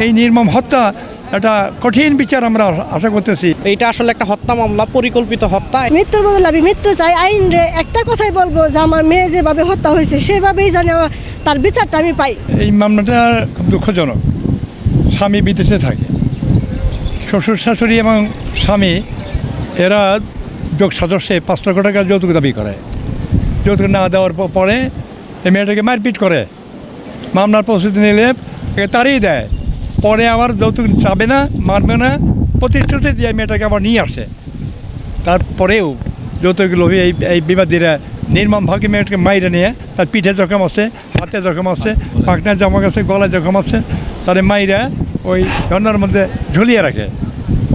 এই নির্মম হত্যা একটা কঠিন বিচার আমরা আশা করতেছি। এটা আসলে একটা হত্যা মামলা পরিকল্পিত হত্যা। মৃত্যুর বদলে আমি মৃত্যু চাই আইন রে একটা কথাই বলব যে আমার মেয়ে যেভাবে হত্যা হয়েছে সেভাবেই জানি আমার- তার বিচারটা আমি পাই। এই মামলাটা খুব দুঃখজনক। স্বামী বিদেশে থাকে। শ্বশুর শাশুড়ি এবং স্বামী এরা যোগ সদস্যে পাঁচ লক্ষ টাকা যৌতুক দাবি করে। যৌতুক না দেওয়ার পরে এই মেয়েটাকে মারপিট করে। মামলার প্রস্তুতি নিলে তাড়িয়ে দেয়। পরে আবার যৌতুক চাবে না, মারবে না, প্রতিশ্রুতি দিয়ে মেয়েটাকে আবার নিয়ে আসে। তারপরেও যৌতুক লোভী এই এই বিবাদীরা নির্মম ভাগে মেয়েটাকে মাইরে নিয়ে তার পিঠে জখম আছে, হাতে জখম আছে পাখনায় জমা গেছে, গলায় জখম আছে, তারে মাইরা ওই ঝর্নার মধ্যে ঝুলিয়ে রাখে।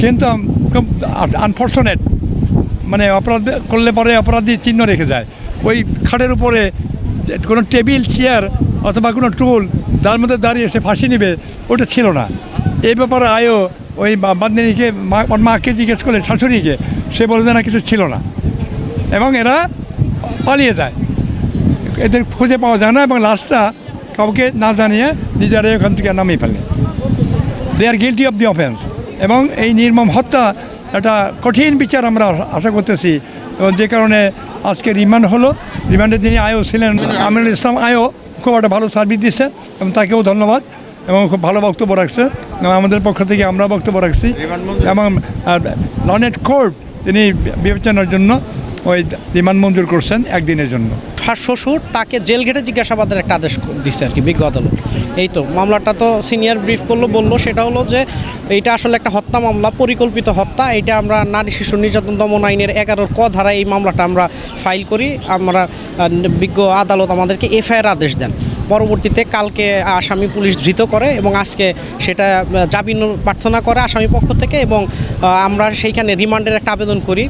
কিন্তু খুব আনফর্চুনেট মানে অপরাধ করলে পরে অপরাধী চিহ্ন রেখে যায়। ওই খাটের উপরে কোনো টেবিল, চেয়ার অথবা কোনো টুল যার মধ্যে দাঁড়িয়ে সে ফাঁসি নেবে, ওটা ছিল না। এই ব্যাপারে আয়ও ওই বান্দিনীকে মা মাকে জিজ্ঞেস করলে, শাশুড়িকে, সে বলে যে না, কিছু ছিল না। এবং এরা পালিয়ে যায়। এদের খুঁজে পাওয়া যায় না, এবং লাশটা কাউকে না জানিয়ে নিজেরাই ওখান থেকে নামিয়ে ফেলে। দে আর গিলটি অফ দি অফেন্স এবং এই নির্মম হত্যা একটা কঠিন বিচার আমরা আশা করতেছি। এবং যে কারণে আজকে রিমান্ড হলো। রিমান্ডে যিনি আয়ও ছিলেন, আমিনুল ইসলাম আয়ও খুব একটা ভালো সার্ভিস দিচ্ছে এবং তাকেও ধন্যবাদ এবং খুব ভালো বক্তব্য রাখছে। এবং আমাদের পক্ষ থেকে আমরা বক্তব্য রাখছি। এবং লনেট কোর্ট তিনি বিবেচনার জন্য ওই রিমান্ড মঞ্জুর করছেন একদিনের জন্য। তার শ্বশুর তাকে জেল ঘেটে জিজ্ঞাসাবাদের একটা আদেশ দিচ্ছে আর কি, বিজ্ঞ আদালত। এই তো, মামলাটা তো সিনিয়র ব্রিফ করল, বলল, সেটা হলো যে এইটা আসলে একটা হত্যা মামলা, পরিকল্পিত হত্যা এটা আমরা নারী শিশু নির্যাতন দমন আইনের এগারোর ক ধারায় এই মামলাটা আমরা ফাইল করি, আমরা বিজ্ঞ আদালত আমাদেরকে এফআইআর আদেশ দেন। পরবর্তীতে কালকে আসামি পুলিশ ধৃত করে এবং আজকে সেটা জামিন প্রার্থনা করে আসামি পক্ষ থেকে এবং আমরা সেইখানে রিমান্ডের একটা আবেদন করি।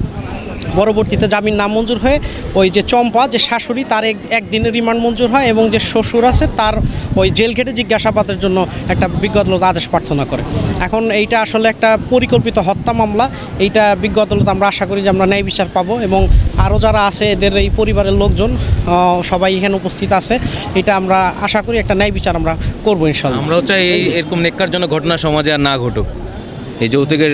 পরবর্তীতে জামিন নামঞ্জুর হয়ে ওই যে চম্পা, যে শাশুড়ি, তার এক একদিনের রিমান্ড মঞ্জুর হয় এবং যে শ্বশুর আছে, তার ওই জেল ঘেটে জিজ্ঞাসাবাদের জন্য একটা বিজ্ঞ আদালত আদেশ প্রার্থনা করে। এখন এইটা আসলে একটা পরিকল্পিত হত্যা মামলা। এইটা বিজ্ঞ আদালত আমরা আশা করি যে আমরা ন্যায় বিচার পাবো এবং আরও যারা আছে, এদের এই পরিবারের লোকজন সবাই এখানে উপস্থিত আছে। এটা আমরা আশা করি একটা ন্যায় বিচার আমরা করব ইনশাল্লাহ। আমরাও চাই এরকম নেককার জন্য ঘটনা সমাজে আর না ঘটুক। এই যৌতুকের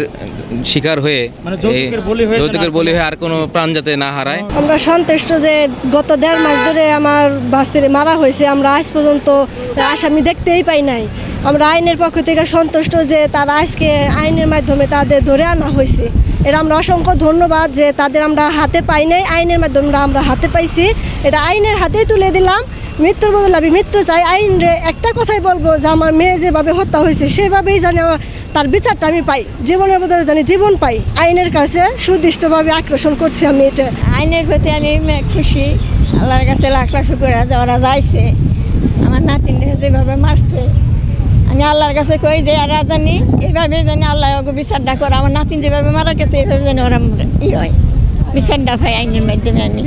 শিকার হয়ে মানে যৌতুকের বলি হয়ে আর বলি হয়ে আর কোনো প্রাণ যাতে না হারায়। আমরা সন্তুষ্ট যে গত দেড় মাস ধরে আমার বাস্তিরে মারা হয়েছে আমরা আজ পর্যন্ত আসামি দেখতেই পাই নাই। আমরা আইনের পক্ষ থেকে সন্তুষ্ট যে তারা আজকে আইনের মাধ্যমে তাদের ধরে আনা হয়েছে। এটা আমরা অসংখ্য ধন্যবাদ যে তাদের আমরা হাতে পাই নাই আইনের মাধ্যমে আমরা হাতে পাইছি। এটা আইনের হাতেই তুলে দিলাম। মৃত্যুর বদলে আমি মৃত্যু চাই আইন রে একটা কথাই বলব যে আমার মেয়ে যেভাবে হত্যা হয়েছে, সেভাবেই জানি আমার তার বিচারটা আমি পাই, জীবনের বদলে জানি জীবন পাই। আইনের কাছে সুদৃষ্টভাবে আকর্ষণ করছি আমি এটা। আইনের প্রতি আমি খুশি, আল্লাহর কাছে লাখ লাখ শুক্র ওরা যাইছে। আমার নাতিন যেভাবে মারছে, আমি আল্লাহর কাছে কই যে এরা জানি এইভাবে জানি আল্লাহ ওকে বিচারটা করে। আমার নাতিন যেভাবে মারা গেছে এইভাবে জানি ওরা ই হয়। বিচার বিচারটা পাই আইনের মাধ্যমে আমি।